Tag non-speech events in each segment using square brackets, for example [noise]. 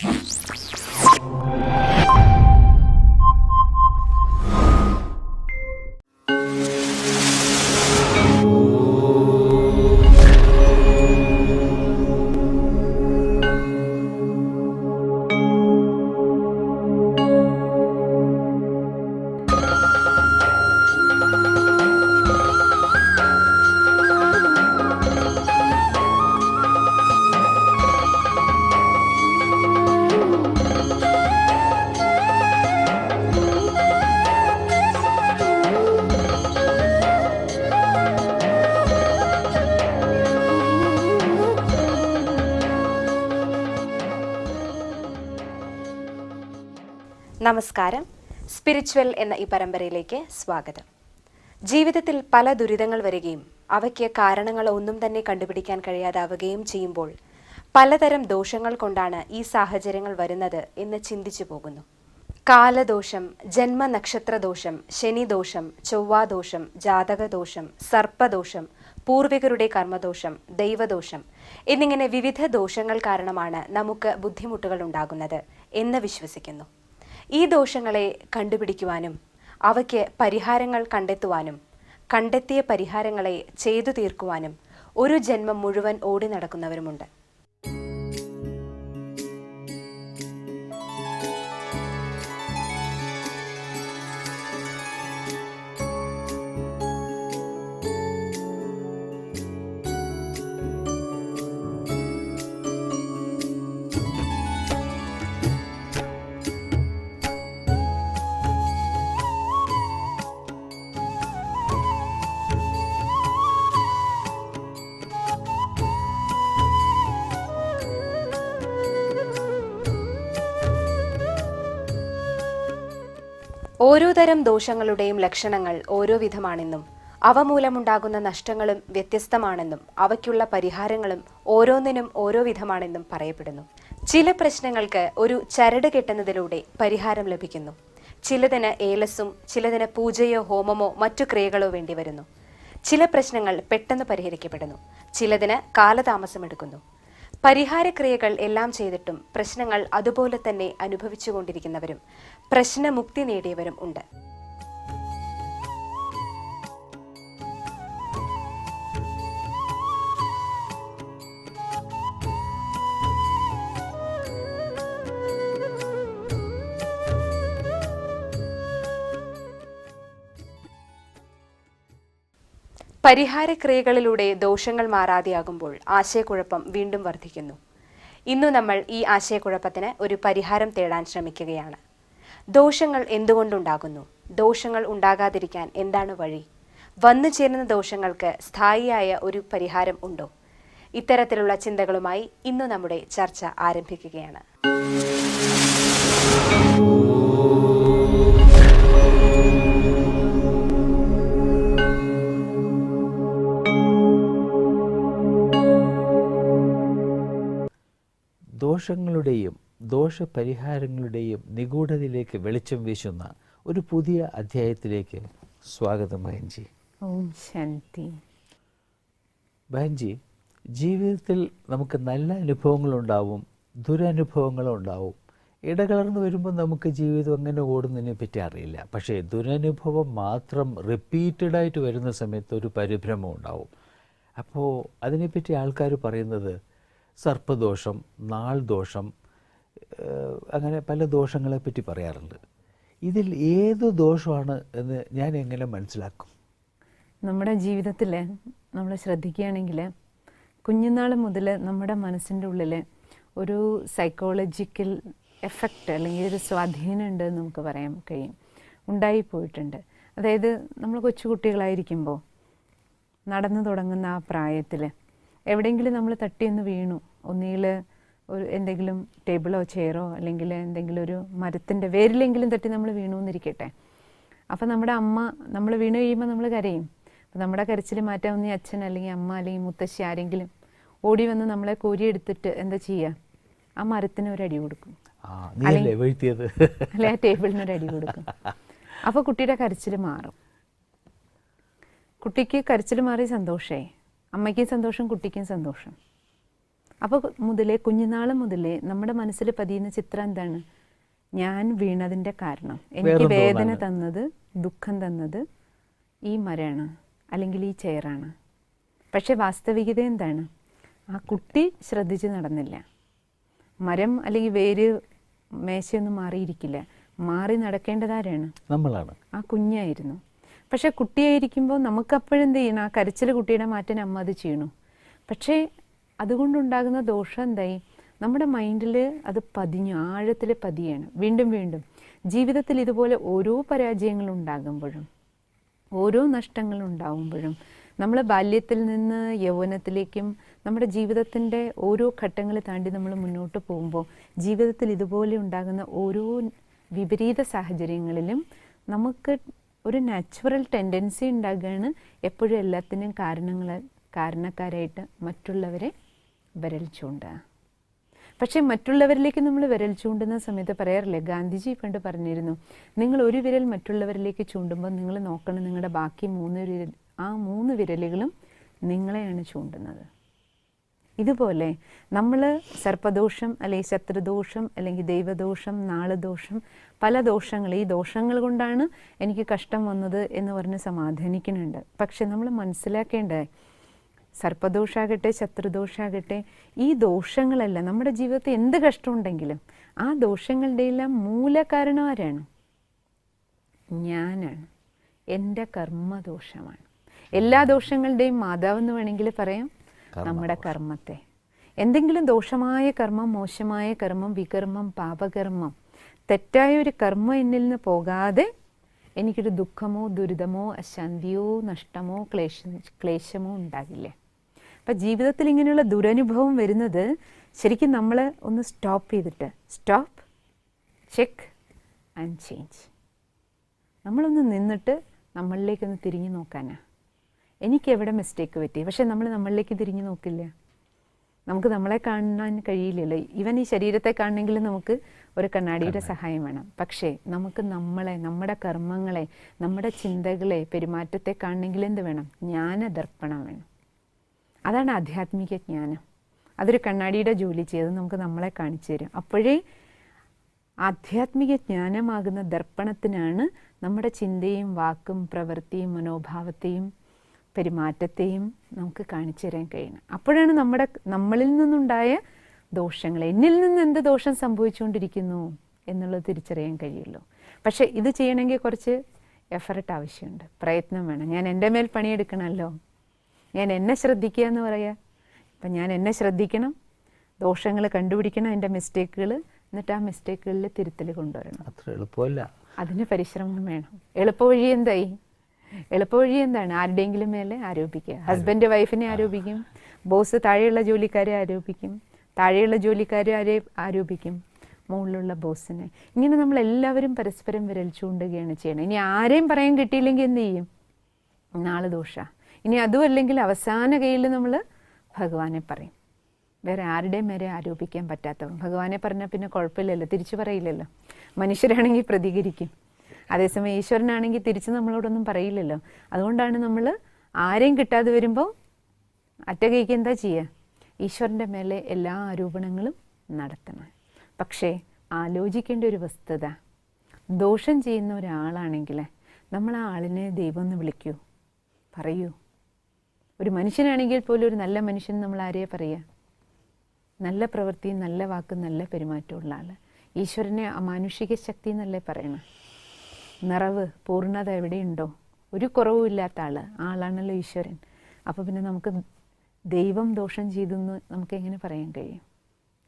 Huh? [laughs] നമസ്കാരം. Spiritual എന്ന ഈ പരമ്പരയിലേക്ക് സ്വാഗതം. ജീവിതത്തിൽ പല ദുരിതങ്ങൾ വരികയും അവയ്ക്ക് കാരണങ്ങൾ ഒന്നും തന്നെ കണ്ടുപിടിക്കാൻ കഴിയാതാവുകയും ചെയ്യുമ്പോൾ പലതരം ദോഷങ്ങൾ കൊണ്ടാണ് ഈ സാഹചര്യങ്ങൾ വരുന്നത് എന്ന് ചിന്തിച്ചു പോകുന്നു. കാലദോഷം ജന്മനക്ഷത്രദോഷം ശനിദോഷം ചൊവ്വാദോഷം ജാതകദോഷം സർപ്പദോഷം പൂർവികരുടെ കർമ്മദോഷം ദൈവദോഷം എന്നിങ്ങനെ വിവിധ ദോഷങ്ങൾ കാരണമാണ് നമുക്ക് ബുദ്ധിമുട്ടുകൾ ഉണ്ടാകുന്നത് എന്ന് വിശ്വസിക്കുന്നു. ഈ ദോഷങ്ങളെ കണ്ടുപിടിക്കുവാനും അവയ്ക്ക് പരിഹാരങ്ങൾ കണ്ടെത്തുവാനും കണ്ടെത്തിയ പരിഹാരങ്ങളെ ചെയ്തു തീർക്കുവാനും ഒരു ജന്മം മുഴുവൻ ഓടി നടക്കുന്നവരുമുണ്ട്. ഓരോ തരം ദോഷങ്ങളുടെയും ലക്ഷണങ്ങൾ ഓരോ വിധമാണെന്നും അവ മൂലമുണ്ടാകുന്ന നഷ്ടങ്ങളും വ്യത്യസ്തമാണെന്നും അവയ്ക്കുള്ള പരിഹാരങ്ങളും ഓരോന്നിനും ഓരോ വിധമാണെന്നും പറയപ്പെടുന്നു. ചില പ്രശ്നങ്ങൾക്ക് ഒരു ചരട് കെട്ടുന്നതിലൂടെ പരിഹാരം ലഭിക്കുന്നു. ചിലതിന് ഏലസും ചിലതിന് പൂജയോ ഹോമമോ മറ്റു ക്രിയകളോ വേണ്ടി വരുന്നു ചില പ്രശ്നങ്ങൾ പെട്ടെന്ന് പരിഹരിക്കപ്പെടുന്നു. ചിലതിന് കാലതാമസമെടുക്കുന്നു. പരിഹാരക്രിയകൾ എല്ലാം ചെയ്തിട്ടും പ്രശ്നങ്ങൾ അതുപോലെ തന്നെ അനുഭവിച്ചുകൊണ്ടിരിക്കുന്നവരും പ്രശ്നമുക്തി നേടിയവരും ഉണ്ട്. പരിഹാരക്രിയകളിലൂടെ ദോഷങ്ങൾ മാറാതെയാകുമ്പോൾ ആശയക്കുഴപ്പം വീണ്ടും വർദ്ധിക്കുന്നു. ഇന്നു നമ്മൾ ഈ ആശയക്കുഴപ്പത്തിന് ഒരു പരിഹാരം തേടാൻ ശ്രമിക്കുകയാണ്. ദോഷങ്ങൾ എന്തുകൊണ്ടുണ്ടാകുന്നു? ദോഷങ്ങൾ ഉണ്ടാകാതിരിക്കാൻ എന്താണ് വഴി? വന്നു ചേരുന്ന ദോഷങ്ങൾക്ക് സ്ഥായിയായ ഒരു പരിഹാരം ഉണ്ടോ? ഇത്തരത്തിലുള്ള ചിന്തകളുമായി ഇന്ന് നമ്മുടെ ചർച്ച ആരംഭിക്കുകയാണ്. ദോഷങ്ങളുടെയും ദോഷപരിഹാരങ്ങളുടെയും നിഗൂഢതയിലേക്ക് വെളിച്ചം വീശുന്ന ഒരു പുതിയ അധ്യായത്തിലേക്ക് സ്വാഗതം ബഹൻജി. ഓം ശാന്തി. ബഹൻജി ജീവിതത്തിൽ നമുക്ക് നല്ല അനുഭവങ്ങളുണ്ടാവും ദുരനുഭവങ്ങളും ഉണ്ടാവും. ഇടകലർന്ന് വരുമ്പോൾ നമുക്ക് ജീവിതം എങ്ങനെ ഓടുന്നതിനെ പറ്റി അറിയില്ല. പക്ഷേ ദുരനുഭവം മാത്രം റിപ്പീറ്റഡായിട്ട് വരുന്ന സമയത്ത് ഒരു പരിഭ്രമം ഉണ്ടാവും. അപ്പോൾ അതിനെപ്പറ്റി ആൾക്കാർ പറയുന്നത് സർപ്പദോഷം നാൾ ദോഷം അങ്ങനെ പല ദോഷങ്ങളെ പറ്റി പറയാറുണ്ട്. ഇതിൽ ഏത് ദോഷമാണ് എന്ന് ഞാൻ എങ്ങനെ മനസ്സിലാക്കും? നമ്മുടെ ജീവിതത്തിൽ നമ്മൾ ശ്രദ്ധിക്കുകയാണെങ്കിൽ കുഞ്ഞുനാൾ മുതൽ നമ്മുടെ മനസ്സിന്റെ ഉള്ളിൽ ഒരു സൈക്കോളജിക്കൽ എഫക്റ്റ് അല്ലെങ്കിൽ ഒരു സ്വാധീനം ഉണ്ട് എന്ന് നമുക്ക് പറയാൻ കഴിയും. ഉണ്ടായിപ്പോയിട്ടുണ്ട് അതായത് നമ്മൾ കൊച്ചുകുട്ടികളായിരിക്കുമ്പോൾ നടന്നു തുടങ്ങുന്ന ആ പ്രായത്തിൽ എവിടെയെങ്കിലും നമ്മൾ തട്ടിയൊന്ന് വീണു. ഒന്നിൽ ഒരു എന്തെങ്കിലും ടേബിളോ ചെയറോ അല്ലെങ്കിൽ എന്തെങ്കിലും ഒരു മരത്തിന്റെ വേരിലെങ്കിലും തട്ടി നമ്മൾ വീണു എന്നിരിക്കട്ടെ. അപ്പോൾ നമ്മുടെ അമ്മ നമ്മൾ വീണു കഴിയുമ്പോൾ നമ്മൾ കരയും. അപ്പോൾ നമ്മുടെ കരച്ചിൽ മാറ്റാൻ ഒന്നീ അച്ഛൻ അല്ലെങ്കിൽ അമ്മ അല്ലെങ്കിൽ മുത്തശ്ശി ആരെങ്കിലും ഓടി വന്ന് നമ്മളെ കോരിയെടുത്തിട്ട് എന്താ ചെയ്യുക ആ മരത്തിന് ഒരു അടി കൊടുക്കും. അല്ലെ? ആ ടേബിളിന് ഒരു അടി കൊടുക്കും. അപ്പോൾ കുട്ടിയുടെ കരച്ചിൽ മാറും. കുട്ടിക്ക് കരച്ചിൽ മാറി സന്തോഷമായി അമ്മയ്ക്കും സന്തോഷം കുട്ടിക്കും സന്തോഷം. അപ്പോൾ മുതലേ കുഞ്ഞുനാൾ മുതലേ നമ്മുടെ മനസ്സിൽ പതിയുന്ന ചിത്രം എന്താണ്? ഞാൻ വീണതിന്റെ കാരണം. എനിക്ക് വേദന. തന്നത് ദുഃഖം തന്നത് ഈ മരമാണ് അല്ലെങ്കിൽ ഈ ചെയറാണ്. പക്ഷേ വാസ്തവികത എന്താണ്? ആ കുട്ടി ശ്രദ്ധിച്ച് നടന്നില്ല. മരം അല്ലെങ്കിൽ വേര് മേശയൊന്നും മാറിയിരിക്കില്ല. മാറി നടക്കേണ്ടതാരാണ് നമ്മളാണ്. ആ കുഞ്ഞായിരുന്നു. പക്ഷെ കുട്ടിയായിരിക്കുമ്പോൾ നമുക്കപ്പോഴെന്ത് ചെയ്യണം? ആ കരച്ചിൽ കുട്ടിയുടെ മാറ്റാൻ അമ്മ അത് ചെയ്യണം. പക്ഷേ അതുകൊണ്ടുണ്ടാകുന്ന ദോഷം എന്തായി? നമ്മുടെ മൈൻഡിൽ അത് പതിഞ്ഞു ആഴത്തിൽ പതിയാണ്. വീണ്ടും വീണ്ടും ജീവിതത്തിൽ ഇതുപോലെ ഓരോ പരാജയങ്ങൾ ഉണ്ടാകുമ്പോഴും ഓരോ നഷ്ടങ്ങൾ ഉണ്ടാകുമ്പോഴും നമ്മൾ ബാല്യത്തിൽ നിന്ന് യൗവനത്തിലേക്കും നമ്മുടെ ജീവിതത്തിന്റെ ഓരോ ഘട്ടങ്ങൾ താണ്ടി നമ്മൾ മുന്നോട്ട് പോകുമ്പോൾ ജീവിതത്തിൽ ഇതുപോലെ ഉണ്ടാകുന്ന ഓരോ വിപരീത സാഹചര്യങ്ങളിലും നമുക്ക് ഒരു നാച്ചുറൽ ടെൻഡൻസി ഉണ്ടാകുകയാണ് എപ്പോഴും എല്ലാത്തിനും കാരണങ്ങൾ കാരണക്കാരായിട്ട് മറ്റുള്ളവരെ വിരൽ ചൂണ്ടുക പക്ഷേ മറ്റുള്ളവരിലേക്ക് നമ്മൾ വിരൽ ചൂണ്ടുന്ന സമയത്ത് പറയാറില്ലേ ഗാന്ധിജി പണ്ട് പറഞ്ഞിരുന്നു നിങ്ങൾ ഒരു വിരൽ മറ്റുള്ളവരിലേക്ക് ചൂണ്ടുമ്പോൾ നിങ്ങൾ നോക്കണം നിങ്ങളുടെ ബാക്കി മൂന്ന് വിരൽ ആ മൂന്ന് വിരലുകളും നിങ്ങളെയാണ് ചൂണ്ടുന്നത്. ഇതുപോലെ നമ്മൾ സർപ്പദോഷം അല്ലെങ്കിൽ ശത്രുദോഷം അല്ലെങ്കിൽ ദൈവദോഷം നാളദോഷം പല ദോഷങ്ങൾ ഈ ദോഷങ്ങൾ കൊണ്ടാണ് എനിക്ക് കഷ്ടം വന്നത് എന്ന് പറഞ്ഞ് സമാധാനിക്കുന്നുണ്ട്. പക്ഷെ നമ്മൾ മനസ്സിലാക്കേണ്ടേ സർപ്പദോഷാകട്ടെ ശത്രുദോഷാകട്ടെ ഈ ദോഷങ്ങളല്ല നമ്മുടെ ജീവിതത്തിൽ എന്ത് കഷ്ടമുണ്ടെങ്കിലും ആ ദോഷങ്ങളുടെ എല്ലാം മൂലകാരണം ആരാണ്? ഞാനാണ്. എന്റെ കർമ്മദോഷമാണ്. എല്ലാ ദോഷങ്ങളുടെയും മാതാവെന്ന് വേണമെങ്കിൽ പറയാം. നമ്മുടെ കർമ്മത്തെ. എന്തെങ്കിലും ദോഷമായ കർമ്മം മോശമായ കർമ്മം വികർമ്മം പാപകർമ്മം തെറ്റായ ഒരു കർമ്മം എന്നിൽ നിന്ന് പോകാതെ എനിക്കൊരു ദുഃഖമോ ദുരിതമോ അശാന്തിയോ നഷ്ടമോ ക്ലേശ ക്ലേശമോ ഉണ്ടാകില്ലേ? അപ്പം ജീവിതത്തിൽ ഇങ്ങനെയുള്ള ദുരനുഭവം വരുന്നത് ശരിക്കും നമ്മൾ ഒന്ന് സ്റ്റോപ്പ് ചെയ്തിട്ട് സ്റ്റോപ്പ് ചെക്ക് ആൻഡ് ചേഞ്ച്. നമ്മളൊന്ന് നിന്നിട്ട് നമ്മളിലേക്കൊന്ന് തിരിഞ്ഞു നോക്കാനാ. എനിക്ക് എവിടെ മിസ്റ്റേക്ക് പറ്റി? പക്ഷെ നമ്മൾ നമ്മളിലേക്ക് തിരിഞ്ഞു നോക്കില്ല? നമുക്ക് നമ്മളെ കാണാൻ കഴിയില്ലല്ലോ. ഈവൻ ഈ ശരീരത്തെ കാണണമെങ്കിൽ നമുക്ക് ഒരു കണ്ണാടിയുടെ സഹായം വേണം. പക്ഷേ നമുക്ക് നമ്മളെ നമ്മുടെ കർമ്മങ്ങളെ നമ്മുടെ ചിന്തകളെ പെരുമാറ്റത്തെ കാണണമെങ്കിൽ എന്ത് വേണം? ജ്ഞാന ജ്ഞാനദർപ്പണം വേണം. അതാണ് ആധ്യാത്മിക ജ്ഞാനം. അതൊരു കണ്ണാടിയുടെ ജോലി ചെയ്ത് നമുക്ക് നമ്മളെ കാണിച്ചു തരും. അപ്പോഴേ ആധ്യാത്മിക ജ്ഞാനമാകുന്ന ദർപ്പണത്തിനാണ് നമ്മുടെ ചിന്തയും വാക്കും പ്രവൃത്തിയും മനോഭാവത്തെയും പെരുമാറ്റത്തെയും നമുക്ക് കാണിച്ചു തരാൻ കഴിയണം. അപ്പോഴാണ് നമ്മുടെ നമ്മളിൽ നിന്നുണ്ടായ ദോഷങ്ങൾ എന്നിൽ നിന്ന് എന്ത് ദോഷം സംഭവിച്ചുകൊണ്ടിരിക്കുന്നു എന്നുള്ളത് തിരിച്ചറിയാൻ കഴിയുള്ളൂ. പക്ഷേ ഇത് ചെയ്യണമെങ്കിൽ കുറച്ച് എഫർട്ട് ആവശ്യമുണ്ട്. പ്രയത്നം വേണം. ഞാൻ എന്റെ മേൽ പണിയെടുക്കണമല്ലോ. ഞാൻ എന്നെ ശ്രദ്ധിക്കുക എന്ന് പറയാ. അപ്പം ഞാൻ എന്നെ ശ്രദ്ധിക്കണം. ദോഷങ്ങൾ കണ്ടുപിടിക്കണം. എന്റെ മിസ്റ്റേക്കുകൾ എന്നിട്ട് ആ മിസ്റ്റേക്കുകളിൽ തിരുത്തൽ കൊണ്ടുവരണം. അത്ര എളുപ്പമല്ല. അതിന് പരിശ്രമം വേണം. എളുപ്പവഴി എന്തായി? എളുപ്പവഴി എന്താണ്? ആരുടെയെങ്കിലും മേലെ ആരോപിക്കുക. ഹസ്ബൻഡ് വൈഫിനെ ആരോപിക്കും. ബോസ് താഴെയുള്ള ജോലിക്കാരെ ആരോപിക്കും. താഴെയുള്ള ജോലിക്കാരെ ആരെ ആരോപിക്കും? മുകളിലുള്ള ബോസിനെ. ഇങ്ങനെ നമ്മൾ എല്ലാവരും പരസ്പരം വിരൽ ചൂണ്ടുകയാണ് ചെയ്യണം ഇനി ആരെയും പറയാൻ കിട്ടിയില്ലെങ്കിൽ എന്ത് ചെയ്യും? നാളെ ദോഷ. ഇനി അതും അല്ലെങ്കിൽ അവസാന കയ്യിൽ നമ്മൾ ഭഗവാനെ പറയും. വേറെ ആരുടെയും മേരെ ആരോപിക്കാൻ പറ്റാത്തവൻ. ഭഗവാനെ പറഞ്ഞാൽ പിന്നെ കുഴപ്പമില്ലല്ലോ. തിരിച്ചു പറയില്ലല്ലോ. മനുഷ്യരാണെങ്കിൽ പ്രതികരിക്കും. അതേസമയം ഈശ്വരനാണെങ്കിൽ തിരിച്ച് നമ്മളോടൊന്നും പറയില്ലല്ലോ. അതുകൊണ്ടാണ് നമ്മൾ ആരെയും കിട്ടാതെ വരുമ്പോൾ അറ്റകൈക്ക് എന്താ ചെയ്യുക ഈശ്വരന്റെ മേലെ എല്ലാ ആരോപണങ്ങളും നടത്തണം. പക്ഷേ ആലോചിക്കേണ്ട ഒരു വസ്തുത. ദോഷം ചെയ്യുന്ന ഒരാളാണെങ്കിൽ നമ്മൾ ആ ആളിനെ ദൈവം എന്ന് വിളിക്കൂ. പറയൂ. ഒരു മനുഷ്യനാണെങ്കിൽ പോലും ഒരു നല്ല മനുഷ്യൻ നമ്മൾ ആരെയെ പറയുക? നല്ല പ്രവൃത്തിയും നല്ല വാക്കും നല്ല പെരുമാറ്റമുള്ള ആൾ ഈശ്വരനെ അമാനുഷിക ശക്തി എന്നല്ലേ പറയണം? നിറവ് പൂർണത എവിടെയുണ്ടോ? ഒരു കുറവുമില്ലാത്ത ആൾ ആളാണല്ലോ ഈശ്വരൻ. അപ്പോൾ പിന്നെ നമുക്ക് ദൈവം ദോഷം ചെയ്തു എന്ന് നമുക്ക് എങ്ങനെ പറയാൻ കഴിയും?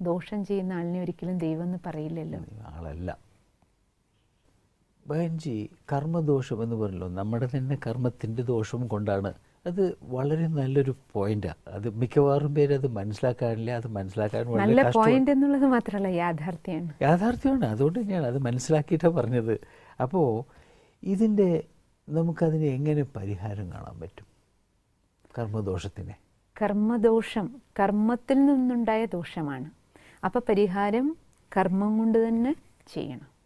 ദോഷം ചെയ്യുന്ന ആളിനെ ഒരിക്കലും ദൈവം എന്ന് പറയില്ലല്ലോ. ആളല്ല. ബഹൻജി കർമ്മദോഷം എന്ന് പറഞ്ഞല്ലോ. നമ്മുടെ തന്നെ കർമ്മത്തിന്റെ ദോഷം കൊണ്ടാണ്. അത് വളരെ നല്ലൊരു പോയിന്റാണ് അത് മിക്കവാറും പേര് അത് മനസ്സിലാക്കാനില്ല അത് മനസ്സിലാക്കാൻ നല്ല പോയിന്റ് എന്നുള്ളത് മാത്രമല്ല യാഥാർത്ഥ്യമാണ്. യാഥാർത്ഥ്യമാണ്. അതുകൊണ്ട് തന്നെയാണ് അത് മനസ്സിലാക്കിയിട്ടാണ് പറഞ്ഞത്. അപ്പോൾ ഇതിന്റെ നമുക്കതിന് എങ്ങനെ പരിഹാരം കാണാൻ പറ്റും? കർമ്മദോഷത്തിനെ. കർമ്മദോഷം കർമ്മത്തിൽ നിന്നുണ്ടായ ദോഷമാണ്. അപ്പോൾ പരിഹാരം കർമ്മം കൊണ്ട് തന്നെ ചെയ്യണം.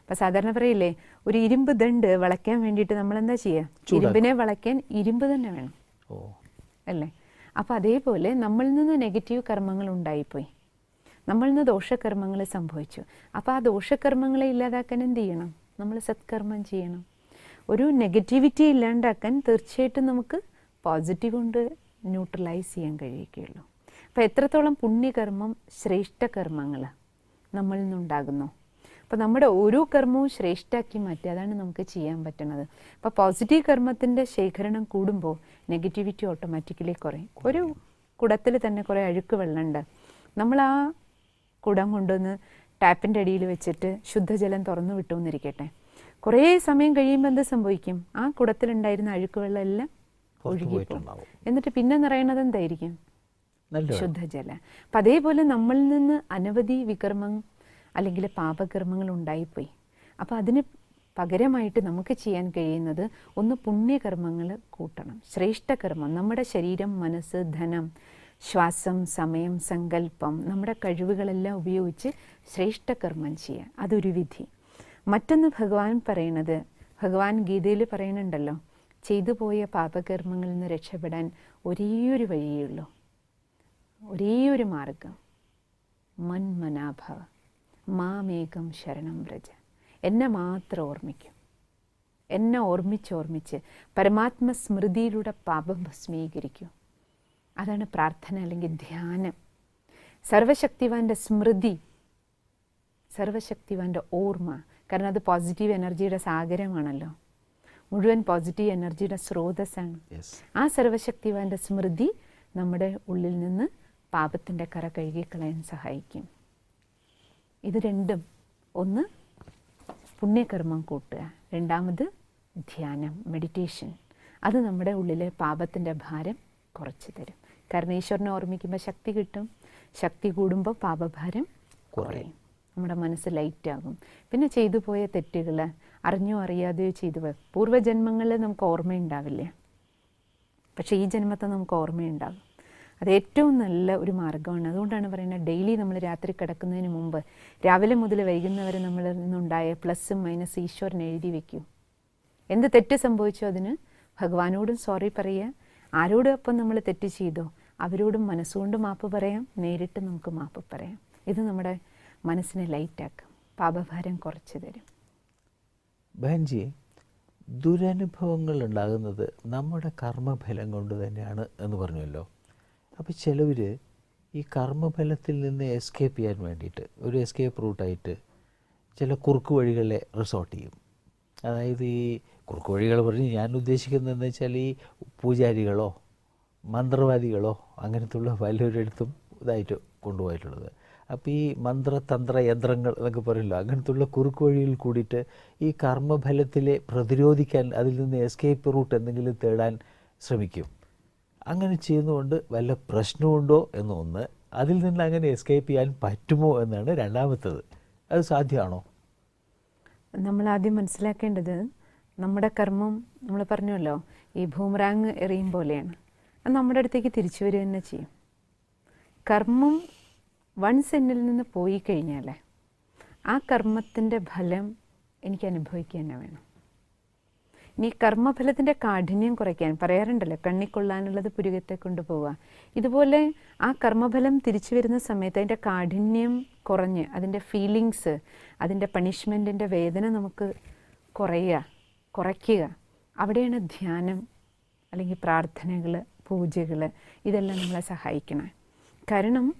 അപ്പം സാധാരണ പറയില്ലേ ഒരു ഇരുമ്പ് ദണ്ട് വളയ്ക്കാൻ വേണ്ടിയിട്ട് നമ്മൾ എന്താ ചെയ്യുക ഇരുമ്പിനെ വളയ്ക്കാൻ ഇരുമ്പ് തന്നെ വേണം. ഓ. അല്ലേ? അപ്പം അതേപോലെ നമ്മളിൽ നിന്ന് നെഗറ്റീവ് കർമ്മങ്ങൾ ഉണ്ടായിപ്പോയി. നമ്മളിൽ നിന്ന് ദോഷകർമ്മങ്ങൾ സംഭവിച്ചു. അപ്പോൾ ആ ദോഷകർമ്മങ്ങളെ ഇല്ലാതാക്കാൻ എന്ത് ചെയ്യണം? നമ്മൾ സത്കർമ്മം ചെയ്യണം. ഒരു നെഗറ്റിവിറ്റി ഇല്ലാണ്ടാക്കാൻ തീർച്ചയായിട്ടും നമുക്ക് പോസിറ്റീവ് കൊണ്ട് ന്യൂട്രലൈസ് ചെയ്യാൻ കഴിയുകയുള്ളൂ. അപ്പോൾ എത്രത്തോളം പുണ്യകർമ്മം ശ്രേഷ്ഠകർമ്മങ്ങൾ നമ്മളിൽ നിന്നുണ്ടാകുന്നു. അപ്പോൾ നമ്മുടെ ഓരോ കർമ്മവും ശ്രേഷ്ഠാക്കി മാറ്റി അതാണ് നമുക്ക് ചെയ്യാൻ പറ്റുന്നത് അപ്പോൾ പോസിറ്റീവ് കർമ്മത്തിന്റെ ശേഖരണം കൂടുമ്പോൾ നെഗറ്റിവിറ്റി ഓട്ടോമാറ്റിക്കലി കുറയും. ഒരു കുടത്തിൽ തന്നെ കുറേ അഴുക്ക് വെള്ളമുണ്ട്. നമ്മൾ ആ കുടം കൊണ്ടുവന്ന് ടാപ്പിന്റെ അടിയിൽ വെച്ചിട്ട് ശുദ്ധജലം തുറന്നു വിട്ടു എന്നിരിക്കട്ടെ. കുറേ സമയം കഴിയുമ്പോൾ എന്ത് സംഭവിക്കും? ആ കുടത്തിലുണ്ടായിരുന്ന അഴുക്ക് വെള്ളം എല്ലാം ഒഴുകി ഒഴുകിപ്പോകും. പോയിട്ടുണ്ടാവും. എന്നിട്ട് പിന്നെ നിറയണത് എന്തായിരിക്കും? ശുദ്ധജലം. അപ്പം അതേപോലെ നമ്മളിൽ നിന്ന് അനവധി വികർമ്മം അല്ലെങ്കിൽ പാപകർമ്മങ്ങൾ ഉണ്ടായിപ്പോയി. അപ്പോൾ അതിന് പകരമായിട്ട് നമുക്ക് ചെയ്യാൻ കഴിയുന്നത് ഒന്ന് പുണ്യകർമ്മങ്ങൾ കൂട്ടണം. ശ്രേഷ്ഠകർമ്മം. നമ്മുടെ ശരീരം മനസ്സ് ധനം ശ്വാസം സമയം സങ്കല്പം നമ്മുടെ കഴിവുകളെല്ലാം ഉപയോഗിച്ച് ശ്രേഷ്ഠകർമ്മം ചെയ്യുക അതൊരു വിധി. മറ്റൊന്ന് ഭഗവാൻ പറയണത് ഭഗവാൻ ഗീതയിൽ പറയുന്നുണ്ടല്ലോ ചെയ്തു പോയ പാപകർമ്മങ്ങളിൽ നിന്ന് രക്ഷപ്പെടാൻ ഒരേയൊരു വഴിയേ ഉള്ളൂ ഒരേയൊരു ഒരു മാർഗം. മന്മനാഭവ. മാമേകം ശരണം വ്രജ. എന്നെ മാത്രം ഓർമ്മിക്കും. എന്നെ ഓർമ്മിച്ചോർമ്മിച്ച് പരമാത്മ സ്മൃതിയിലൂടെ പാപം ഭസ്മീകരിക്കും. അതാണ് പ്രാർത്ഥന അല്ലെങ്കിൽ ധ്യാനം. സർവശക്തിവാന്റെ സ്മൃതി സർവശക്തിവാന്റെ ഓർമ്മ. കാരണം അത് പോസിറ്റീവ് എനർജിയുടെ സാഗരമാണല്ലോ. മുഴുവൻ പോസിറ്റീവ് എനർജിയുടെ സ്രോതസ്സാണ്. ആ സർവശക്തിവാന്റെ സ്മൃതി നമ്മുടെ ഉള്ളിൽ നിന്ന് പാപത്തിന്റെ കറ കഴുകിക്കളയാൻ സഹായിക്കും. ഇത് രണ്ടും ഒന്ന് പുണ്യകർമ്മം കൂട്ടുക. രണ്ടാമത് ധ്യാനം മെഡിറ്റേഷൻ അത് നമ്മുടെ ഉള്ളിലെ പാപത്തിന്റെ ഭാരം കുറച്ച് തരും. കാരണം ഈശ്വരനെ ഓർമ്മിക്കുമ്പോൾ ശക്തി കിട്ടും. ശക്തി കൂടുമ്പോൾ പാപഭാരം കുറയും. നമ്മുടെ മനസ്സ് ലൈറ്റാകും പിന്നെ ചെയ്തു പോയ തെറ്റുകൾ അറിഞ്ഞോ അറിയാതെയോ ചെയ്തു പോയ പൂർവജന്മങ്ങളിൽ നമുക്ക് ഓർമ്മയുണ്ടാവില്ല? പക്ഷെ ഈ ജന്മത്തെ നമുക്ക് ഓർമ്മയുണ്ടാകും. അത് ഏറ്റവും നല്ല ഒരു മാർഗമാണ് അതുകൊണ്ടാണ് പറയുന്നത് ഡെയിലി നമ്മൾ രാത്രി കിടക്കുന്നതിന് മുമ്പ് രാവിലെ മുതൽ വൈകുന്നവരെ നമ്മളിൽ നിന്നുണ്ടായ പ്ലസ്സും മൈനസ് ഈശ്വരൻ എഴുതി വെക്കൂ. എന്ത് തെറ്റ് സംഭവിച്ചോ അതിന്? ഭഗവാനോടും സോറി പറയുക. ആരോടും അപ്പം നമ്മൾ തെറ്റ് ചെയ്തോ? അവരോടും മനസ്സുകൊണ്ട് മാപ്പ് പറയാം നേരിട്ട് നമുക്ക് മാപ്പ് പറയാം. ഇത് നമ്മുടെ മനസ്സിനെ ലൈറ്റാക്കും. പാപഭാരം കുറച്ച് തരും. ബഹൻജി ദുരനുഭവങ്ങൾ ഉണ്ടാകുന്നത് നമ്മുടെ കർമ്മഫലം കൊണ്ട് തന്നെയാണ് എന്ന് പറഞ്ഞല്ലോ അപ്പോൾ ചിലവർ ഈ കർമ്മഫലത്തിൽ നിന്ന് എസ്കേപ്പ് ചെയ്യാൻ വേണ്ടിയിട്ട് ഒരു എസ്കേപ്പ് റൂട്ടായിട്ട് ചില കുറുക്ക് വഴികളെ റിസോർട്ട് ചെയ്യും. അതായത് ഈ കുറുക്ക് വഴികൾ പറഞ്ഞ് ഞാൻ ഉദ്ദേശിക്കുന്നതെന്ന് വെച്ചാൽ ഈ പൂജാരികളോ മന്ത്രവാദികളോ അങ്ങനത്തുള്ള പലരെടുത്തും ഇതായിട്ട് കൊണ്ടുപോയിട്ടുള്ളത്. അപ്പോൾ ഈ മന്ത്രതന്ത്ര യന്ത്രങ്ങൾ എന്നൊക്കെ പറയുമല്ലോ അങ്ങനത്തുള്ള കുറുക്ക് വഴിയിൽ കൂടിയിട്ട് ഈ കർമ്മഫലത്തിലെ പ്രതിരോധിക്കാൻ അതിൽ നിന്ന് എസ്കേപ്പ് റൂട്ട് എന്തെങ്കിലും തേടാൻ ശ്രമിക്കും. അങ്ങനെ ചെയ്യുന്നതുകൊണ്ട് വല്ല പ്രശ്നമുണ്ടോ എന്നൊന്ന് അതിൽ നിന്ന് അങ്ങനെ എസ്കേപ്പ് ചെയ്യാൻ പറ്റുമോ എന്നാണ് രണ്ടാമത്തത്. അത് സാധ്യമാണോ? നമ്മൾ ആദ്യം മനസ്സിലാക്കേണ്ടത് നമ്മുടെ കർമ്മം നമ്മൾ പറഞ്ഞല്ലോ ഈ ഭൂമറാങ് എറിയും പോലെയാണ്. നമ്മുടെ അടുത്തേക്ക് തിരിച്ചു വരിക തന്നെ ചെയ്യും. കർമ്മം വൺ സെന്നിൽ നിന്ന് പോയി കഴിഞ്ഞാൽ ആ കർമ്മത്തിന്റെ ഫലം എനിക്ക് അനുഭവിക്കുക തന്നെ വേണം. ഇനി കർമ്മഫലത്തിന്റെ കാഠിന്യം കുറയ്ക്കാൻ പറയാറുണ്ടല്ലോ കണ്ണിക്കൊള്ളാനുള്ളത് പുരുകത്തെ കൊണ്ടുപോവുക ഇതുപോലെ ആ കർമ്മഫലം തിരിച്ചു വരുന്ന സമയത്ത് അതിന്റെ കാഠിന്യം കുറഞ്ഞ് അതിന്റെ ഫീലിങ്സ് അതിന്റെ പണിഷ്മെന്റിന്റെ വേദന നമുക്ക് കുറയുക കുറയ്ക്കുക. അവിടെയാണ് ധ്യാനം അല്ലെങ്കിൽ പ്രാർത്ഥനകൾ പൂജകൾ ഇതെല്ലാം നമ്മളെ സഹായിക്കണം. കാരണം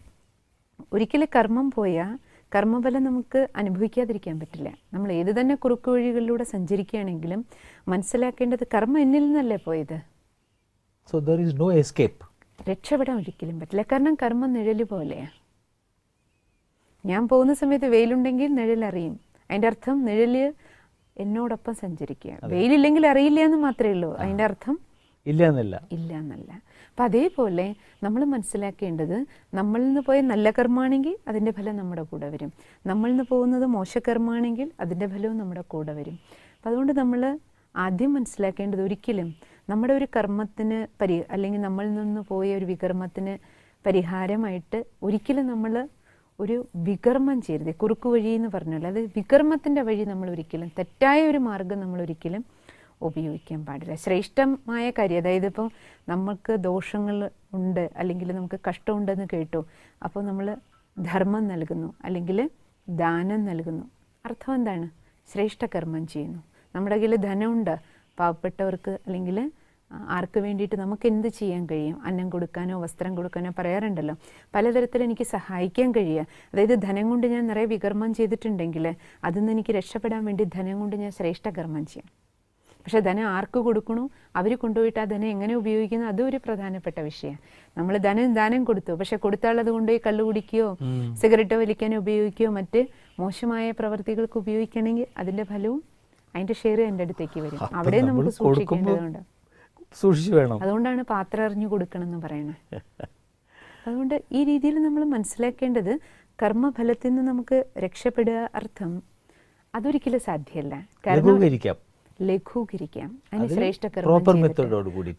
ഒരിക്കലും കർമ്മം പോയാൽ കർമ്മഫലം നമുക്ക് അനുഭവിക്കാതിരിക്കാൻ പറ്റില്ല. നമ്മൾ ഏത് തന്നെ കുറുക്ക് വഴികളിലൂടെ സഞ്ചരിക്കുകയാണെങ്കിലും മനസ്സിലാക്കേണ്ടത് കർമ്മം എന്നിൽ നിന്നല്ലേ പോയത്? So there is no escape രക്ഷപ്പെടാൻ ഒരിക്കലും പറ്റില്ല. കാരണം കർമ്മം നിഴൽ പോലെയാണ് ഞാൻ പോകുന്ന സമയത്ത് വെയിലുണ്ടെങ്കിൽ നിഴലറിയും അതിന്റെ അർത്ഥം നിഴൽ എന്നോടൊപ്പം സഞ്ചരിക്കുക. വെയിലില്ലെങ്കിൽ അറിയില്ല എന്ന് മാത്രമേ ഉള്ളൂ. അതിന്റെ അർത്ഥം ഇല്ല എന്നല്ല ഇല്ല എന്നല്ല അപ്പം അതേപോലെ നമ്മൾ മനസ്സിലാക്കേണ്ടത് നമ്മളിൽ നിന്ന് പോയ നല്ല കർമ്മമാണെങ്കിൽ അതിന്റെ ഫലം നമ്മുടെ കൂടെ വരും. നമ്മളിൽ നിന്ന് പോകുന്നത് മോശകർമ്മമാണെങ്കിൽ അതിന്റെ ഫലവും നമ്മുടെ കൂടെ വരും. അപ്പം അതുകൊണ്ട് നമ്മൾ ആദ്യം മനസ്സിലാക്കേണ്ടത് ഒരിക്കലും നമ്മുടെ ഒരു കർമ്മത്തിന് പരി അല്ലെങ്കിൽ നമ്മളിൽ നിന്ന് പോയ ഒരു വികർമ്മത്തിന് പരിഹാരമായിട്ട് ഒരിക്കലും നമ്മൾ ഒരു വികർമ്മം ചെയ്യരുത്. കുറുക്കു വഴി എന്ന് പറഞ്ഞല്ലോ. അത് വികർമ്മത്തിന്റെ വഴി നമ്മൾ ഒരിക്കലും തെറ്റായ ഒരു മാർഗം നമ്മൾ ഒരിക്കലും ഉപയോഗിക്കാൻ പാടില്ല. ശ്രേഷ്ഠമായ കാര്യം അതായത് ഇപ്പോൾ നമുക്ക് ദോഷങ്ങൾ ഉണ്ട് അല്ലെങ്കിൽ നമുക്ക് കഷ്ടമുണ്ടെന്ന് കേട്ടു അപ്പോൾ നമ്മൾ ധർമ്മം നൽകുന്നു അല്ലെങ്കിൽ ദാനം നൽകുന്നു. അർത്ഥം എന്താണ്? ശ്രേഷ്ഠ കർമ്മം ചെയ്യുന്നു. നമ്മുടെ കയ്യിൽ ധനമുണ്ട് പാവപ്പെട്ടവർക്ക് അല്ലെങ്കിൽ ആർക്ക് വേണ്ടിയിട്ട് നമുക്ക് എന്ത് ചെയ്യാൻ കഴിയും? അന്നം കൊടുക്കാനോ വസ്ത്രം കൊടുക്കാനോ പറയാറുണ്ടല്ലോ. പലതരത്തിൽ എനിക്ക് സഹായിക്കാൻ കഴിയുക അതായത് ധനം കൊണ്ട് ഞാൻ നിറയെ വികർമ്മം ചെയ്തിട്ടുണ്ടെങ്കിൽ അതിൽ നിന്ന് എനിക്ക് രക്ഷപ്പെടാൻ വേണ്ടി ധനം കൊണ്ട് ഞാൻ ശ്രേഷ്ഠ കർമ്മം ചെയ്യാം. പക്ഷെ ധനം ആർക്ക് കൊടുക്കണു? അവർ കൊണ്ടുപോയിട്ട് ആ ധനം എങ്ങനെ ഉപയോഗിക്കുന്നു? അതും ഒരു പ്രധാനപ്പെട്ട വിഷയമാണ് നമ്മൾ ധനം ദാനം കൊടുത്തു. പക്ഷെ കൊടുത്താളത് കൊണ്ടുപോയി കള്ളു കുടിക്കുകയോ സിഗരറ്റ് വലിക്കാൻ ഉപയോഗിക്കുകയോ മറ്റ് മോശമായ പ്രവൃത്തികൾക്ക് ഉപയോഗിക്കണമെങ്കിൽ അതിന്റെ ഫലവും അതിന്റെ ഷെയർ എന്റെ അടുത്തേക്ക് വരും. അവിടെ നമ്മൾ നമുക്ക് സൂക്ഷിക്കേണ്ടതുണ്ട്. സൂക്ഷിച്ചു വേണം. അതുകൊണ്ടാണ് പാത്രം അറിഞ്ഞു കൊടുക്കണം എന്ന് പറയുന്നത് അതുകൊണ്ട് ഈ രീതിയിൽ നമ്മൾ മനസ്സിലാക്കേണ്ടത് കർമ്മഫലത്തിൽ നിന്ന് നമുക്ക് രക്ഷപ്പെടുക അർത്ഥം അതൊരിക്കലും സാധ്യമല്ല. കാരണം ലഘൂകരിക്കാം. അതിന് ശ്രേഷ്ഠ.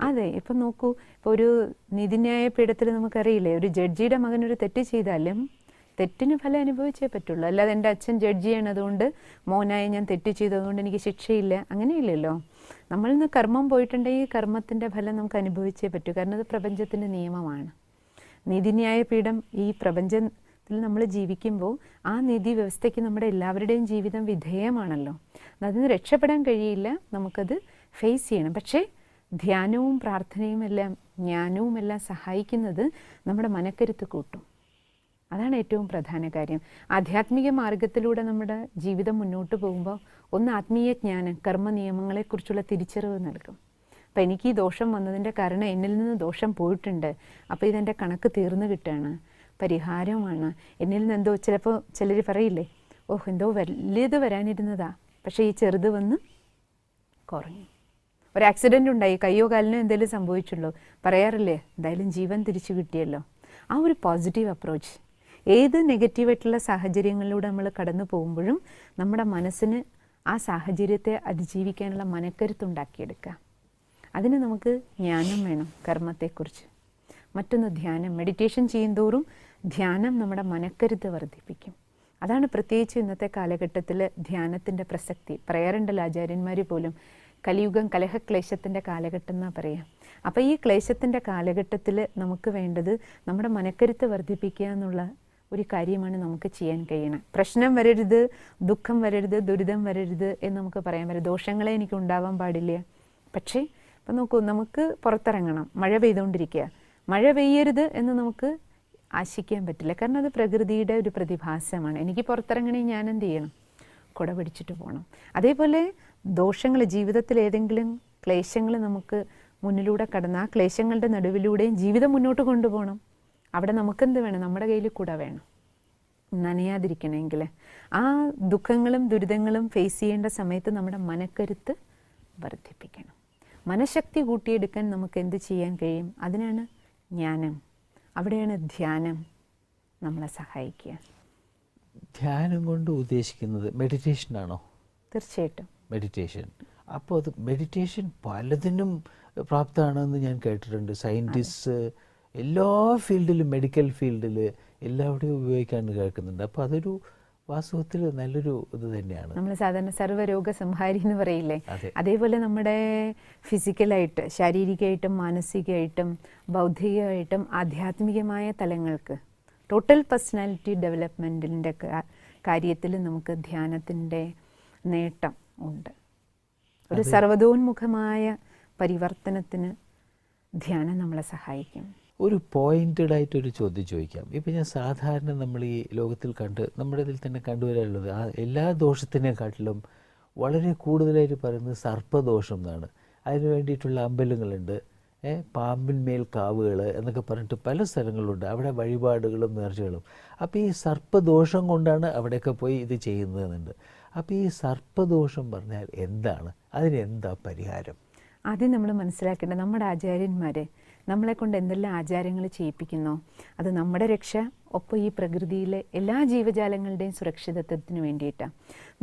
അതെ ഇപ്പൊ നോക്കൂ ഇപ്പൊ ഒരു നീതിന്യായ പീഠത്തിൽ നമുക്കറിയില്ലേ ഒരു ജഡ്ജിയുടെ മകൻ ഒരു തെറ്റ് ചെയ്താലും തെറ്റിന് ഫലം അനുഭവിച്ചേ പറ്റുള്ളൂ. അല്ലാതെ എന്റെ അച്ഛൻ ജഡ്ജിയാണ് അതുകൊണ്ട് മോനായി ഞാൻ തെറ്റ് ചെയ്തതുകൊണ്ട് എനിക്ക് ശിക്ഷയില്ല അങ്ങനെയില്ലല്ലോ. നമ്മൾ ഇന്ന് കർമ്മം പോയിട്ടുണ്ടെങ്കിൽ കർമ്മത്തിന്റെ ഫലം നമുക്ക് അനുഭവിച്ചേ പറ്റൂ. കാരണം അത് പ്രപഞ്ചത്തിന്റെ നിയമമാണ്. നീതിന്യായ പീഠം ഈ പ്രപഞ്ചത്തിൽ നമ്മൾ ജീവിക്കുമ്പോൾ ആ നീതി വ്യവസ്ഥയ്ക്ക് നമ്മുടെ എല്ലാവരുടെയും ജീവിതം വിധേയമാണല്ലോ. അതിൽ രക്ഷപ്പെടാൻ കഴിയില്ല. നമുക്കത് ഫേസ് ചെയ്യണം. പക്ഷേ ധ്യാനവും പ്രാർത്ഥനയും എല്ലാം ജ്ഞാനവും എല്ലാം സഹായിക്കുന്നത് നമ്മുടെ മനക്കരുത്ത് കൂട്ടും. അതാണ് ഏറ്റവും പ്രധാന കാര്യം. ആധ്യാത്മിക മാർഗത്തിലൂടെ നമ്മുടെ ജീവിതം മുന്നോട്ട് പോകുമ്പോൾ ഒന്ന് ആത്മീയ ജ്ഞാനം കർമ്മ നിയമങ്ങളെക്കുറിച്ചുള്ള തിരിച്ചറിവ് നൽകും. അപ്പം എനിക്ക് ഈ ദോഷം വന്നതിന്റെ കാരണം എന്നിൽ നിന്ന് ദോഷം പോയിട്ടുണ്ട്. അപ്പോൾ ഇതെന്റെ കണക്ക് തീർന്നു കിട്ടുകയാണ് പരിഹാരമാണ് എന്നിൽ നിന്ന് എന്തോ ചിലപ്പോൾ ചിലർ പറയില്ലേ ഓഹ് എന്തോ വലിയത് വരാനിരുന്നതാ. പക്ഷേ ഈ ചെറുത് വന്ന് കുറഞ്ഞു. ഒരു ആക്സിഡന്റ് ഉണ്ടായി. കയ്യോ കാലിനോ എന്തെങ്കിലും സംഭവിച്ചുള്ളൂ പറയാറില്ലേ എന്തായാലും ജീവൻ തിരിച്ചു കിട്ടിയല്ലോ. ആ ഒരു പോസിറ്റീവ് അപ്രോച്ച് ഏത് നെഗറ്റീവായിട്ടുള്ള സാഹചര്യങ്ങളിലൂടെ നമ്മൾ കടന്നു പോകുമ്പോഴും നമ്മുടെ മനസ്സിന് ആ സാഹചര്യത്തെ അതിജീവിക്കാനുള്ള മനക്കരുത്തുണ്ടാക്കിയെടുക്കുക അതിന് നമുക്ക് ജ്ഞാനം വേണം കർമ്മത്തെക്കുറിച്ച്. മറ്റൊന്ന് ധ്യാനം. മെഡിറ്റേഷൻ ചെയ്യുന്തോറും ധ്യാനം നമ്മുടെ മനക്കരുത്ത് വർദ്ധിപ്പിക്കും. അതാണ് പ്രത്യേകിച്ച് ഇന്നത്തെ കാലഘട്ടത്തിൽ ധ്യാനത്തിന്റെ പ്രസക്തി. പറയാറുണ്ടല്ലോ ആചാര്യന്മാർ പോലും കലിയുഗം കലഹക്ലേശത്തിന്റെ കാലഘട്ടം എന്നാണ് പറയാം. അപ്പോൾ ഈ ക്ലേശത്തിന്റെ കാലഘട്ടത്തിൽ നമുക്ക് വേണ്ടത് നമ്മുടെ മനക്കരുത്ത് വർദ്ധിപ്പിക്കുക എന്നുള്ള ഒരു കാര്യമാണ് നമുക്ക് ചെയ്യാൻ കഴിയണം. പ്രശ്നം വരരുത് ദുഃഖം വരരുത് ദുരിതം വരരുത് എന്ന് നമുക്ക് പറയാൻ പറ്റും ദോഷങ്ങളെ എനിക്ക് ഉണ്ടാവാൻ പാടില്ല. പക്ഷേ ഇപ്പം നോക്കൂ നമുക്ക് പുറത്തിറങ്ങണം. മഴ പെയ്തുകൊണ്ടിരിക്കുക മഴ പെയ്യരുത് എന്ന് നമുക്ക് ആശിക്കാൻ പറ്റില്ല. കാരണം അത് പ്രകൃതിയുടെ ഒരു പ്രതിഭാസമാണ്. എനിക്ക് പുറത്തിറങ്ങണേ ഞാൻ എന്ത് ചെയ്യണം? കുട പിടിച്ചിട്ട് പോകണം അതേപോലെ ദോഷങ്ങൾ ജീവിതത്തിൽ ഏതെങ്കിലും ക്ലേശങ്ങൾ നമുക്ക് മുന്നിലൂടെ കടന്ന് ആ ക്ലേശങ്ങളുടെ നടുവിലൂടെയും ജീവിതം മുന്നോട്ട് കൊണ്ടുപോകണം. അവിടെ നമുക്കെന്ത് വേണം? നമ്മുടെ കയ്യിൽ കുട വേണം. നനയാതിരിക്കണമെങ്കിൽ. ആ ദുഃഖങ്ങളും ദുരിതങ്ങളും ഫേസ് ചെയ്യേണ്ട സമയത്ത് നമ്മുടെ മനക്കരുത്ത് വർദ്ധിപ്പിക്കണം. മനഃശക്തി കൂട്ടിയെടുക്കാൻ നമുക്ക് എന്ത് ചെയ്യാൻ കഴിയും? അതിനാണ് ജ്ഞാനം. അവിടെയാണ് ധ്യാനം നമ്മളെ സഹായിക്കുക. ധ്യാനം കൊണ്ട് ഉദ്ദേശിക്കുന്നത് മെഡിറ്റേഷൻ ആണോ? തീർച്ചയായിട്ടും. മെഡിറ്റേഷൻ അപ്പോൾ അത് മെഡിറ്റേഷൻ പലതിനും പ്രാപ്തമാണെന്ന് ഞാൻ കേട്ടിട്ടുണ്ട്. സയന്റിസ്റ്റ് എല്ലാ ഫീൽഡിലും മെഡിക്കൽ ഫീൽഡിൽ എല്ലാവിടെയും ഉപയോഗിക്കാൻ കേൾക്കുന്നുണ്ട്. അപ്പോൾ അതൊരു വാസ്തവത്തിൽ നല്ലൊരു ഇത് തന്നെയാണ്. നമ്മൾ സാധാരണ സർവരോഗ സംഹാരി എന്ന് പറയില്ലേ? അതേപോലെ നമ്മുടെ ഫിസിക്കലായിട്ട് ശാരീരികമായിട്ടും മാനസികമായിട്ടും ബൗദ്ധികമായിട്ടും ആധ്യാത്മികമായ തലങ്ങൾക്ക് ടോട്ടൽ പേഴ്സണാലിറ്റി ഡെവലപ്മെന്റിന്റെ കാര്യത്തിൽ നമുക്ക് ധ്യാനത്തിന്റെ നേട്ടം ഉണ്ട്. ഒരു സർവതോന്മുഖമായ പരിവർത്തനത്തിന് ധ്യാനം നമ്മളെ സഹായിക്കും. ഒരു പോയിന്റഡ് ആയിട്ടൊരു ചോദ്യം ചോദിക്കാം. ഇപ്പം ഞാൻ സാധാരണ നമ്മൾ ഈ ലോകത്തിൽ കണ്ട് നമ്മുടെ ഇതിൽ തന്നെ കണ്ടുവരാനുള്ളത് ആ എല്ലാ ദോഷത്തിനെക്കാട്ടിലും വളരെ കൂടുതലായിട്ട് പറയുന്നത് സർപ്പദോഷം എന്നാണ്. അതിന് വേണ്ടിയിട്ടുള്ള അമ്പലങ്ങളുണ്ട്. പാമ്പിന്മേൽ കാവുകൾ എന്നൊക്കെ പറഞ്ഞിട്ട് പല സ്ഥലങ്ങളുണ്ട്. അവിടെ വഴിപാടുകളും നേർച്ചകളും. അപ്പോൾ ഈ സർപ്പദോഷം കൊണ്ടാണ് അവിടെയൊക്കെ പോയി ഇത് ചെയ്യുന്നതെന്നുണ്ട് അപ്പോൾ ഈ സർപ്പദോഷം പറഞ്ഞാൽ എന്താണ്? അതിനെന്താ പരിഹാരം? ആദ്യം നമ്മൾ മനസ്സിലാക്കേണ്ടത് നമ്മുടെ ആചാര്യന്മാർ നമ്മളെ കൊണ്ട് എന്തെല്ലാം ആചാരങ്ങൾ ചെയ്യിപ്പിക്കുന്നു? അത് നമ്മുടെ രക്ഷ ഒപ്പം ഈ പ്രകൃതിയിലെ എല്ലാ ജീവജാലങ്ങളുടെയും സുരക്ഷിതത്വത്തിന് വേണ്ടിയിട്ടാണ്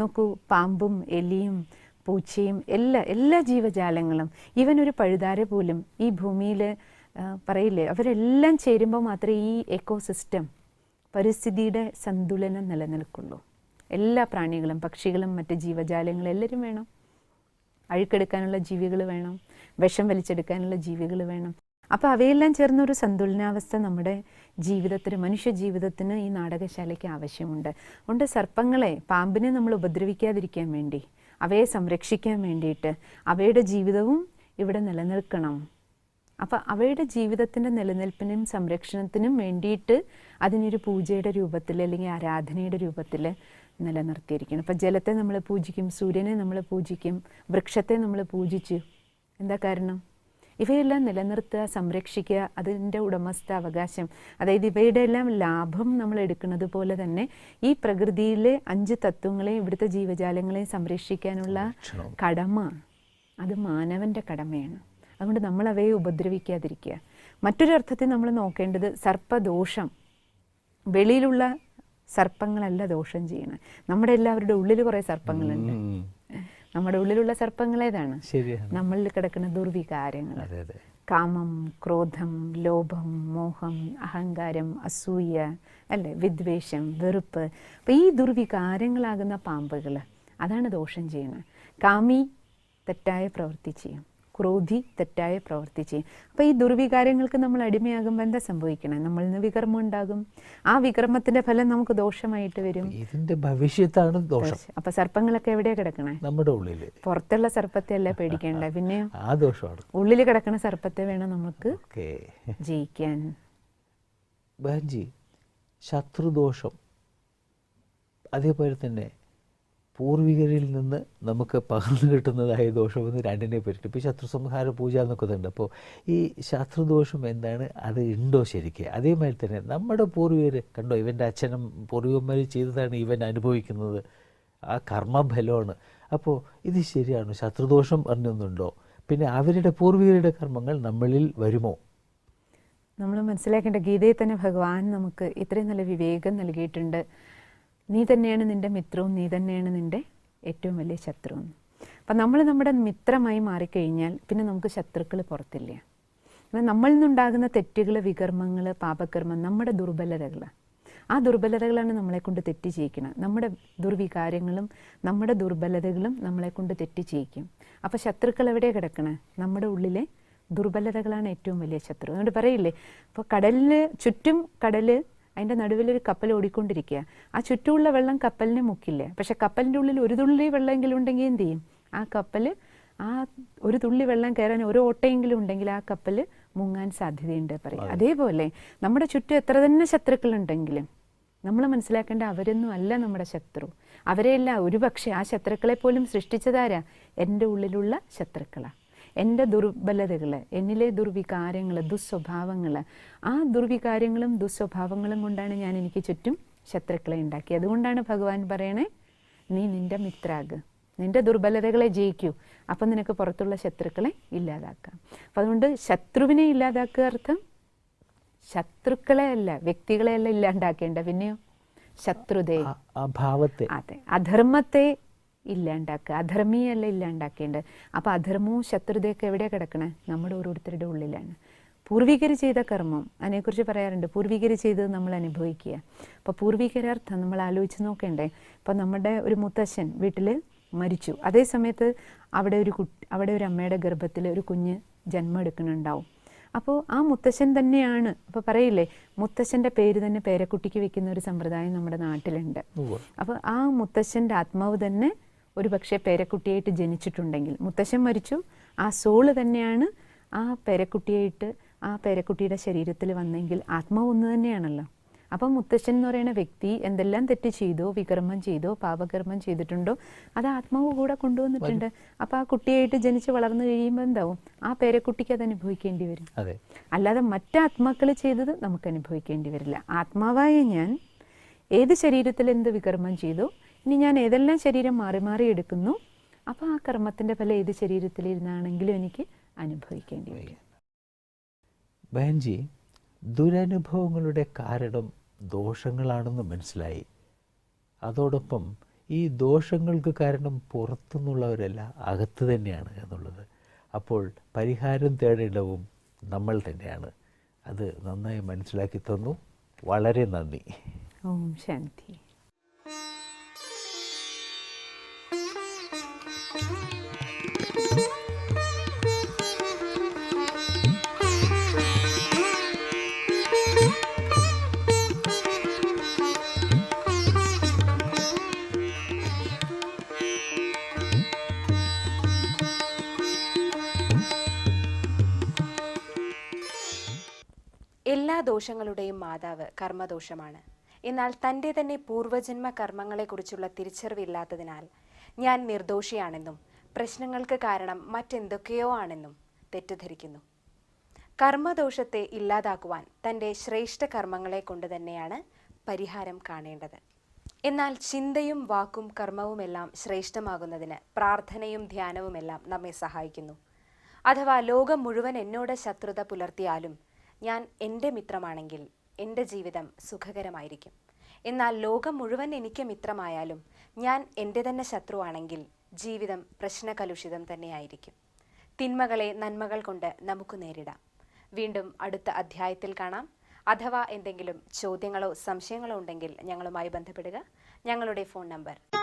നോക്കൂ പാമ്പും എലിയും പൂച്ചയും എല്ലാ എല്ലാ ജീവജാലങ്ങളും. ഈവൻ ഒരു പഴുതാര പോലും ഈ ഭൂമിയിൽ പറയില്ലേ അവരെല്ലാം ചേരുമ്പോൾ മാത്രമേ ഈ എക്കോസിസ്റ്റം പരിസ്ഥിതിയുടെ സന്തുലനം നിലനിൽക്കുള്ളൂ. എല്ലാ പ്രാണികളും പക്ഷികളും മറ്റ് ജീവജാലങ്ങളും എല്ലാവരും വേണം. അഴുക്കെടുക്കാനുള്ള ജീവികൾ വേണം. വിഷം വലിച്ചെടുക്കാനുള്ള ജീവികൾ വേണം. അപ്പോൾ അവയെല്ലാം ചേർന്ന ഒരു സന്തുലനാവസ്ഥ നമ്മുടെ ജീവിതത്തിന് മനുഷ്യ ജീവിതത്തിന് ഈ നാടകശാലയ്ക്ക് ആവശ്യമുണ്ട്. അതുകൊണ്ട് സർപ്പങ്ങളെ പാമ്പിനെ നമ്മൾ ഉപദ്രവിക്കാതിരിക്കാൻ വേണ്ടി അവയെ സംരക്ഷിക്കാൻ വേണ്ടിയിട്ട് അവയുടെ ജീവിതവും ഇവിടെ നിലനിൽക്കണം. അപ്പോൾ അവയുടെ ജീവിതത്തിന്റെ നിലനിൽപ്പിനും സംരക്ഷണത്തിനും വേണ്ടിയിട്ട് അതിനൊരു പൂജയുടെ രൂപത്തിൽ അല്ലെങ്കിൽ ആരാധനയുടെ രൂപത്തിൽ നിലനിർത്തിയിരിക്കണം. അപ്പം ജലത്തെ നമ്മൾ പൂജിക്കും സൂര്യനെ നമ്മൾ പൂജിക്കും വൃക്ഷത്തെ നമ്മൾ പൂജിച്ചു. എന്താ കാരണം? ഇവയെല്ലാം നിലനിർത്തുക സംരക്ഷിക്കുക അതിന്റെ ഉടമസ്ഥ അവകാശം അതായത് ഇവയുടെ എല്ലാം ലാഭം നമ്മൾ എടുക്കുന്നത് പോലെ തന്നെ ഈ പ്രകൃതിയിലെ അഞ്ച് തത്വങ്ങളെ ഇവിടുത്തെ ജീവജാലങ്ങളെ സംരക്ഷിക്കാനുള്ള കടമ അത് മാനവന്റെ കടമയാണ്. അതുകൊണ്ട് നമ്മൾ അവയെ ഉപദ്രവിക്കാതിരിക്കുക. മറ്റൊരു അർത്ഥത്തിൽ നമ്മൾ നോക്കേണ്ടത് സർപ്പദോഷം. വെളിയിലുള്ള സർപ്പങ്ങളല്ല ദോഷം ചെയ്യണം നമ്മുടെ എല്ലാവരുടെ ഉള്ളിൽ കുറേ സർപ്പങ്ങളുണ്ട്. നമ്മുടെ ഉള്ളിലുള്ള സർപ്പങ്ങളേതാണ്. നമ്മളിൽ കിടക്കുന്ന ദുർവികാരങ്ങൾ. കാമം ക്രോധം ലോഭം മോഹം അഹങ്കാരം അസൂയ അല്ലേ? വിദ്വേഷം വെറുപ്പ്. അപ്പം ഈ ദുർവികാരങ്ങളാകുന്ന പാമ്പുകൾ അതാണ് ദോഷം ചെയ്യുന്നത്. കാമി തെറ്റായ പ്രവൃത്തി ചെയ്യും. ക്രോധി തെറ്റായ പ്രവൃത്തി ചെയ്യും. അപ്പോൾ ഈ ദുർവികാരങ്ങൾക്ക് നമ്മൾ അടിമയാകുമ്പോൾ എന്താ സംഭവിക്കണം? നമ്മളിൽ നിന്ന് വികർമ്മം ഉണ്ടാകും. ആ വികർമ്മത്തിന്റെ ഫലം നമുക്ക് ദോഷമായിട്ട് വരും. ഇതിന്റെ ഭവിഷ്യത്താണ് ദോഷം. അപ്പൊ സർപ്പങ്ങളൊക്കെ എവിടെയാ കിടക്കണേ? നമ്മുടെ ഉള്ളിൽ. പുറത്തുള്ള സർപ്പത്തെ അല്ല പേടിക്കേണ്ട? പിന്നെ ആ ദോഷമാണ്. ഉള്ളിൽ കിടക്കുന്ന സർപ്പത്തെ വേണം നമുക്ക് ജയിക്കാൻ. ശത്രുദോഷം. അതേപോലെ തന്നെ പൂർവികരിൽ നിന്ന് നമുക്ക് പകർന്നു കിട്ടുന്നതായ ദോഷമെന്ന് രണ്ടിനെ പറ്റിയിട്ട് ഇപ്പോൾ ശത്രു സംഹാര പൂജ എന്നൊക്കെ ഉണ്ട് അപ്പോൾ ഈ ശത്രുദോഷം എന്താണ്? അത് ഉണ്ടോ ശരിക്കും? അതേമാതിരി തന്നെ നമ്മുടെ പൂർവികർ കണ്ടോ ഇവന്റെ അച്ഛനും പൂർവികന്മാർ ചെയ്തതാണ് ഇവൻ അനുഭവിക്കുന്നത്. ആ കർമ്മഫലമാണ്. അപ്പോൾ ഇത് ശരിയാണ്? ശത്രുദോഷം പറഞ്ഞൊന്നുണ്ടോ? പിന്നെ അവരുടെ പൂർവികരുടെ കർമ്മങ്ങൾ നമ്മളിൽ വരുമോ? നമ്മൾ മനസ്സിലാക്കേണ്ട ഗീതയെ തന്നെ ഭഗവാൻ നമുക്ക് ഇത്രയും നല്ല വിവേകം നൽകിയിട്ടുണ്ട്. നീ തന്നെയാണ് നിന്റെ മിത്രവും നീ തന്നെയാണ് നിന്റെ ഏറ്റവും വലിയ ശത്രുവും. അപ്പം നമ്മൾ നമ്മുടെ മിത്രമായി മാറിക്കഴിഞ്ഞാൽ പിന്നെ നമുക്ക് ശത്രുക്കൾ പുറത്തില്ല. അപ്പം നമ്മളിൽ നിന്നുണ്ടാകുന്ന തെറ്റുകൾ വികർമ്മങ്ങൾ പാപകർമ്മം നമ്മുടെ ദുർബലതകൾ ആ ദുർബലതകളാണ് നമ്മളെ കൊണ്ട് തെറ്റ് ചെയ്യിക്കുന്നത് നമ്മുടെ ദുർവികാരങ്ങളും നമ്മുടെ ദുർബലതകളും നമ്മളെ കൊണ്ട് തെറ്റ് ചെയ്യിക്കും. അപ്പോൾ ശത്രുക്കൾ എവിടെ കിടക്കണേ? നമ്മുടെ ഉള്ളിലെ ദുർബലതകളാണ് ഏറ്റവും വലിയ ശത്രു. അതുകൊണ്ട് പറയില്ലേ അപ്പോൾ കടലിൽ ചുറ്റും കടൽ അതിന്റെ നടുവിലൊരു കപ്പൽ ഓടിക്കൊണ്ടിരിക്കുക. ആ ചുറ്റുമുള്ള വെള്ളം കപ്പലിനെ മുക്കില്ല. പക്ഷെ കപ്പലിന്റെ ഉള്ളിൽ ഒരു തുള്ളി വെള്ളമെങ്കിലും ഉണ്ടെങ്കിൽ എന്ത് ചെയ്യും? ആ കപ്പൽ ആ ഒരു തുള്ളി വെള്ളം കയറാൻ ഒരു ഓട്ടയെങ്കിലും ഉണ്ടെങ്കിൽ ആ കപ്പൽ മുങ്ങാൻ സാധ്യതയുണ്ട് പറയും. അതേപോലെ നമ്മുടെ ചുറ്റും എത്ര തന്നെ ശത്രുക്കളുണ്ടെങ്കിലും നമ്മൾ മനസ്സിലാക്കേണ്ട അവരൊന്നും അല്ല നമ്മുടെ ശത്രു. അവരെയല്ല ഒരുപക്ഷെ ആ ശത്രുക്കളെ പോലും സൃഷ്ടിച്ചതാരാ? എന്റെ ഉള്ളിലുള്ള ശത്രുക്കളാണ് എന്റെ ദുർബലതകൾ എന്നിലെ ദുർവികാരങ്ങൾ ദുസ്വഭാവങ്ങൾ. ആ ദുർവികാരങ്ങളും ദുസ്വഭാവങ്ങളും കൊണ്ടാണ് ഞാൻ എനിക്ക് ചുറ്റും ശത്രുക്കളെ ഉണ്ടാക്കി. അതുകൊണ്ടാണ് ഭഗവാൻ പറയണേ നീ നിന്റെ മിത്രാഗ് നിന്റെ ദുർബലതകളെ ജയിക്കൂ. അപ്പം നിനക്ക് പുറത്തുള്ള ശത്രുക്കളെ ഇല്ലാതാക്കാം. അപ്പം അതുകൊണ്ട് ശത്രുവിനെ ഇല്ലാതാക്കുക അർത്ഥം ശത്രുക്കളെ അല്ല വ്യക്തികളെ അല്ല ഇല്ലാണ്ടാക്കേണ്ട. പിന്നെയോ? ശത്രുതയെ. അതെ അധർമ്മത്തെ ഇല്ലാണ്ടാക്കുക. അധർമ്മിയല്ല ഇല്ലാണ്ടാക്കേണ്ടത്. അപ്പോൾ അധർമ്മവും ശത്രുതയൊക്കെ എവിടെ കിടക്കണേ? നമ്മുടെ ഓരോരുത്തരുടെ ഉള്ളിലാണ്. പൂർവികർ ചെയ്ത കർമ്മം അതിനെക്കുറിച്ച് പറയാറുണ്ട്. പൂർവികർ ചെയ്തത് നമ്മൾ അനുഭവിക്കുക. അപ്പോൾ പൂർവികരർത്ഥം നമ്മൾ ആലോചിച്ച് നോക്കേണ്ടേ? ഇപ്പോൾ നമ്മുടെ ഒരു മുത്തശ്ശൻ വീട്ടിൽ മരിച്ചു. അതേ സമയത്ത് അവിടെ ഒരു കുട്ടി അവിടെ ഒരു അമ്മയുടെ ഗർഭത്തിൽ ഒരു കുഞ്ഞ് ജന്മം എടുക്കുന്നുണ്ടാവും. അപ്പോൾ ആ മുത്തശ്ശൻ തന്നെയാണ്. അപ്പോൾ പറയില്ലേ മുത്തശ്ശന്റെ പേര് തന്നെ പേരക്കുട്ടിക്ക് വെക്കുന്ന ഒരു സമ്പ്രദായം നമ്മുടെ നാട്ടിലുണ്ട്. അപ്പോൾ ആ മുത്തശ്ശന്റെ ആത്മാവ് തന്നെ ഒരു പക്ഷേ പേരക്കുട്ടിയായിട്ട് ജനിച്ചിട്ടുണ്ടെങ്കിൽ. മുത്തശ്ശൻ മരിച്ചു. ആ സോൾ തന്നെയാണ് ആ പേരക്കുട്ടിയായിട്ട് ആ പേരക്കുട്ടിയുടെ ശരീരത്തിൽ വന്നെങ്കിൽ ആത്മാവ് ഒന്ന് തന്നെയാണല്ലോ. അപ്പം മുത്തശ്ശൻ എന്ന് പറയുന്ന വ്യക്തി എന്തെല്ലാം തെറ്റ് ചെയ്തോ വികർമ്മം ചെയ്തോ പാപകർമ്മം ചെയ്തിട്ടുണ്ടോ അത് ആത്മാവ് കൂടെ കൊണ്ടുവന്നിട്ടുണ്ട്. അപ്പോൾ ആ കുട്ടിയായിട്ട് ജനിച്ച് വളർന്നു കഴിയുമ്പോൾ എന്താവും? ആ പേരക്കുട്ടിക്ക് അത് അനുഭവിക്കേണ്ടി വരും. അല്ലാതെ മറ്റാത്മാക്കൾ ചെയ്തത് നമുക്ക് അനുഭവിക്കേണ്ടി വരില്ല. ആത്മാവായ ഞാൻ ഏത് ശരീരത്തിൽ എന്ത് വികർമ്മം ചെയ്തു ഇനി ഞാൻ ഏതെല്ലാം ശരീരം മാറി മാറി എടുക്കുന്നു? അപ്പോൾ ആ കർമ്മത്തിന്റെ ഫലം ഏത് ശരീരത്തിലിരുന്നാണെങ്കിലും എനിക്ക് അനുഭവിക്കേണ്ടി വരും. ബഹൻജി ദുരനുഭവങ്ങളുടെ കാരണം ദോഷങ്ങളാണെന്ന് മനസ്സിലായി. അതോടൊപ്പം ഈ ദോഷങ്ങൾക്ക് കാരണം പുറത്തുനിന്നുള്ളവരല്ല അകത്ത് തന്നെയാണ് എന്നുള്ളത്. അപ്പോൾ പരിഹാരം തേടേണ്ടവും നമ്മൾ തന്നെയാണ്. അത് നന്നായി മനസ്സിലാക്കി തന്നു. വളരെ നന്ദി. ഓം ശാന്തി. ദോഷങ്ങളുടെയും മാതാവ് കർമ്മദോഷമാണ്. എന്നാൽ തന്റെ തന്നെ പൂർവജന്മ കർമ്മങ്ങളെക്കുറിച്ചുള്ള തിരിച്ചറിവില്ലാത്തതിനാൽ ഞാൻ നിർദോഷിയാണെന്നും പ്രശ്നങ്ങൾക്ക് കാരണം മറ്റെന്തൊക്കെയോ ആണെന്നും തെറ്റിദ്ധരിക്കുന്നു. കർമ്മദോഷത്തെ ഇല്ലാതാക്കുവാൻ തന്റെ ശ്രേഷ്ഠ കർമ്മങ്ങളെ കൊണ്ട് തന്നെയാണ് പരിഹാരം കാണേണ്ടത്. എന്നാൽ ചിന്തയും വാക്കും കർമ്മവുമെല്ലാം ശ്രേഷ്ഠമാകുന്നതിന് പ്രാർത്ഥനയും ധ്യാനവുമെല്ലാം നമ്മെ സഹായിക്കുന്നു. അഥവാ ലോകം മുഴുവൻ എന്നോട് ശത്രുത പുലർത്തിയാലും ഞാൻ എന്റെ മിത്രമാണെങ്കിൽ എന്റെ ജീവിതം സുഖകരമായിരിക്കും. എന്നാൽ ലോകം മുഴുവൻ എനിക്ക് മിത്രമായാലും ഞാൻ എന്റെ തന്നെ ശത്രുവാണെങ്കിൽ ജീവിതം പ്രശ്നകലുഷിതം തന്നെയായിരിക്കും. തിന്മകളെ നന്മകൾ കൊണ്ട് നമുക്ക് നേരിടാം. വീണ്ടും അടുത്ത അധ്യായത്തിൽ കാണാം. അഥവാ എന്തെങ്കിലും ചോദ്യങ്ങളോ സംശയങ്ങളോ ഉണ്ടെങ്കിൽ ഞങ്ങളുമായി ബന്ധപ്പെടുക. ഞങ്ങളുടെ ഫോൺ നമ്പർ